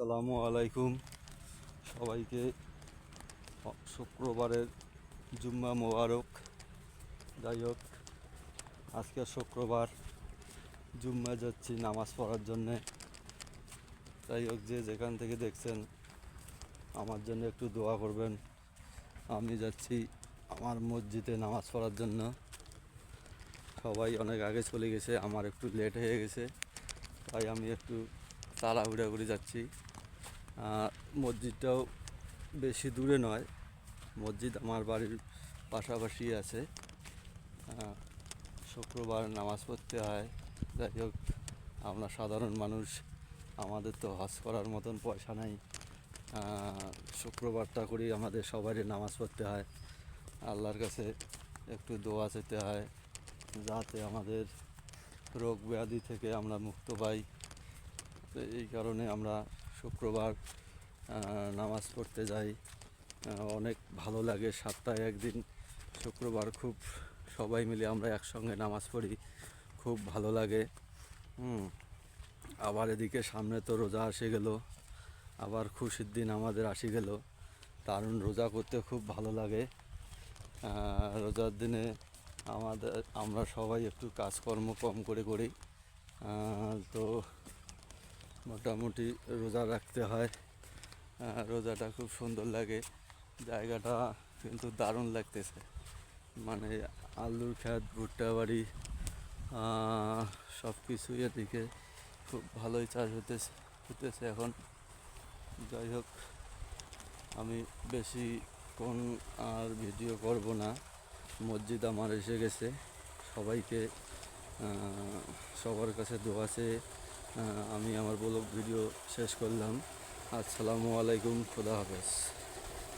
আসসালামু আলাইকুম। সবাইকে শুক্রবারের জুম্মা মোবারক। যাই হোক, আজকে শুক্রবার জুম্মা যাচ্ছি নামাজ পড়ার জন্যে। যাই হোক, যে যেখান থেকে দেখছেন আমার জন্য একটু দোয়া করবেন। আমি যাচ্ছি আমার মসজিদে নামাজ পড়ার জন্য। সবাই অনেক আগে চলে গেছে, আমার একটু লেট হয়ে গেছে। তাই আমি একটু তাড়াহুড়া করে যাচ্ছি। আর মসজিদটাও বেশি দূরে নয়, মসজিদ আমার বাড়ির পাশাপাশি আছে। শুক্রবার নামাজ পড়তে হয়, যাই হোক, আমরা সাধারণ মানুষ, আমাদের তো হজ করার মতন পয়সা নাই। শুক্রবারটা করি আমাদের সবারই নামাজ পড়তে হয়। আল্লাহর কাছে একটু দোয়া চেতে হয়, যাতে আমাদের রোগ ব্যাধি থেকে আমরা মুক্ত পাই। তো এই কারণে আমরা শুক্রবার নামাজ পড়তে যাই। অনেক ভালো লাগে সপ্তাহে একদিন। শুক্রবার খুব সবাই মিলে আমরা একসঙ্গে নামাজ পড়ি, খুব ভালো লাগে। হুম, আবার এদিকে সামনে তো রোজা আসে গেল, আবার খুশির দিন আমাদের আসি গেল। দারুণ রোজা করতে খুব ভালো লাগে। রোজার দিনে আমাদের, আমরা সবাই একটু কাজকর্ম কম করে করি। তো মোটামুটি রোজা রাখতে হয়। রোজাটা খুব সুন্দর লাগে। জায়গাটা কিন্তু দারুণ লাগতেছে। মানে আলুর ক্ষেত ভুট্টা বাড়ি সব কিছুই এদিকে খুব ভালোই চাষ হতেছে হতেছে এখন। যাই হোক, আমি বেশি কোন আর ভিডিও করব না। মসজিদ আমার এসে গেছে। সবাইকে সবার কাছে দোয়া চেয়ে আমি আমার ব্লগ ভিডিও শেষ করলাম। আসসালামু আলাইকুম খুদা হাফেজ।